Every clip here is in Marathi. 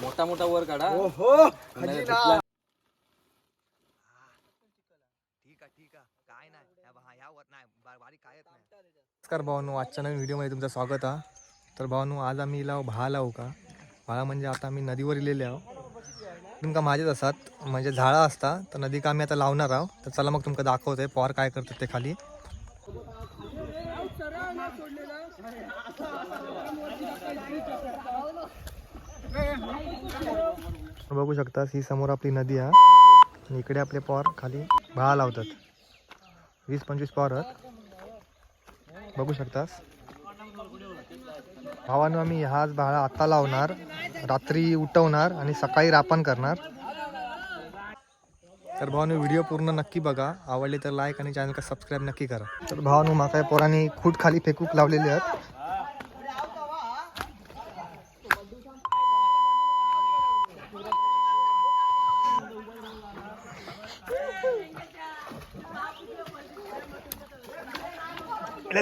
मोठा मोठा वर काढा. हो नाही फुटला. ठीक आहे ठीक आहे. काय नाही या बा- यावर नाही बा- बारीक कायच नाही नमस्कार भावानो आजच्या नवीन व्हिडिओमध्ये तुमचं स्वागत आहे तर भावानो आज आम्ही इला भाला लावू का? भाला म्हणजे आता आम्ही नदीवर इलेले आहो. तुमका माझेच असतात म्हणजे झाडं असता तर नदी का आम्ही आता लावणार आहोत तर चला मग तुमका दाखवतोय पॉर काय करतात ते खाली. बघू शकता ही समोर आपली नदी आहे. आणि इकडे आपले पॉर खाली भाला लावतात. वीस पंचवीस पॉर आहेत. बघू शकतास भावानं आम्ही हाच भाळा आता लावणार. रात्री उठवणार आणि सकाळी रापण करणार. तर भावानं व्हिडिओ पूर्ण नक्की बघा. आवडले तर लाईक आणि चॅनलला सबस्क्राईब नक्की करा. तर भावानं माका पोरांनी खूट खाली फेकूक लावलेले आहेत.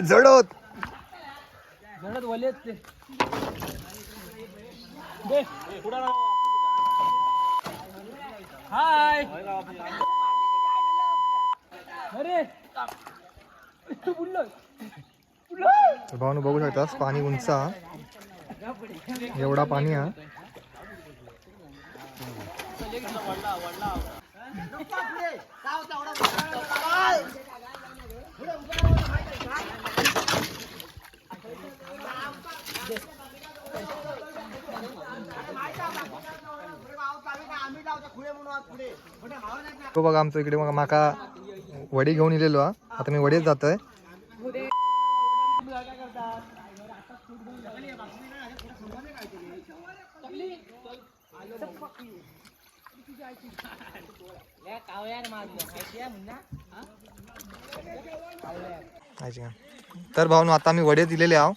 जडत. जडत वलेत ते. हाय अरे तर भावानं बघू शकतास पाणी उंच. एवढा पाणी हा. तो बघा आमचं इकडे मग माका वडी घेऊन इलेलो हा. आता मी वडीच जातोय. तर भाऊ आता आम्ही वडे दिलेले आहो.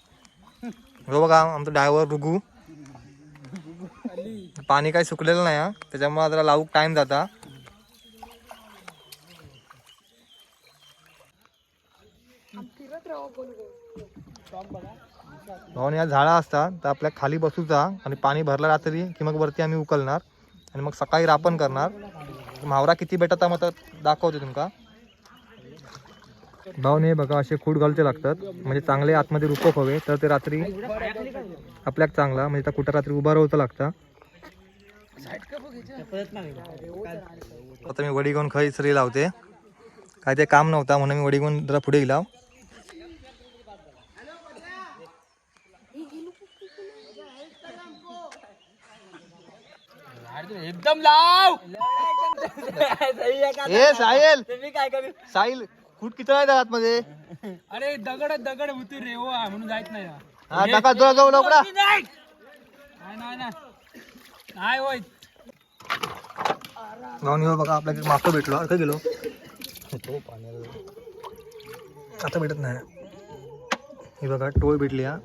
हो बघा आमचं ड्रायव्हर रुगू. पाणी काही सुकलेलं नाही हा. त्याच्यामुळे जरा लावूक टाईम जाता. भाऊन या झाडा असतात तर आपल्या खाली बसूचा आणि पाणी भरलं रात्री की मग वरती आम्ही उकलणार आणि मग सकाळी रापण करणार. म्हावरा किती भेटत मग दाखवते तुमका. भाऊन हे बघा असे खूट घालचे लागतात. म्हणजे चांगले आतमध्ये रुपक हवे तर ते रात्री आपल्याक चांगला म्हणजे त्या कुठं रात्री उभा राहतं लागतं. आता मी वडी घेऊन खरी इसरी लावते. काय ते काम नव्हता म्हणून मी वडी घेऊन जरा पुढे गेला. एकदम लाव! ए साहिल! मी काय करू? साहिल खूट किती आहे आतमध्ये? अरे दगड दगड होती रे हो म्हणून जायच नाही. हा टाका जोरा जाऊ लवकरा नाही नाही. नाही भेट होय अर्थ गेलो. आता भेटत नाही. ही बघा टोळ भेटली हा.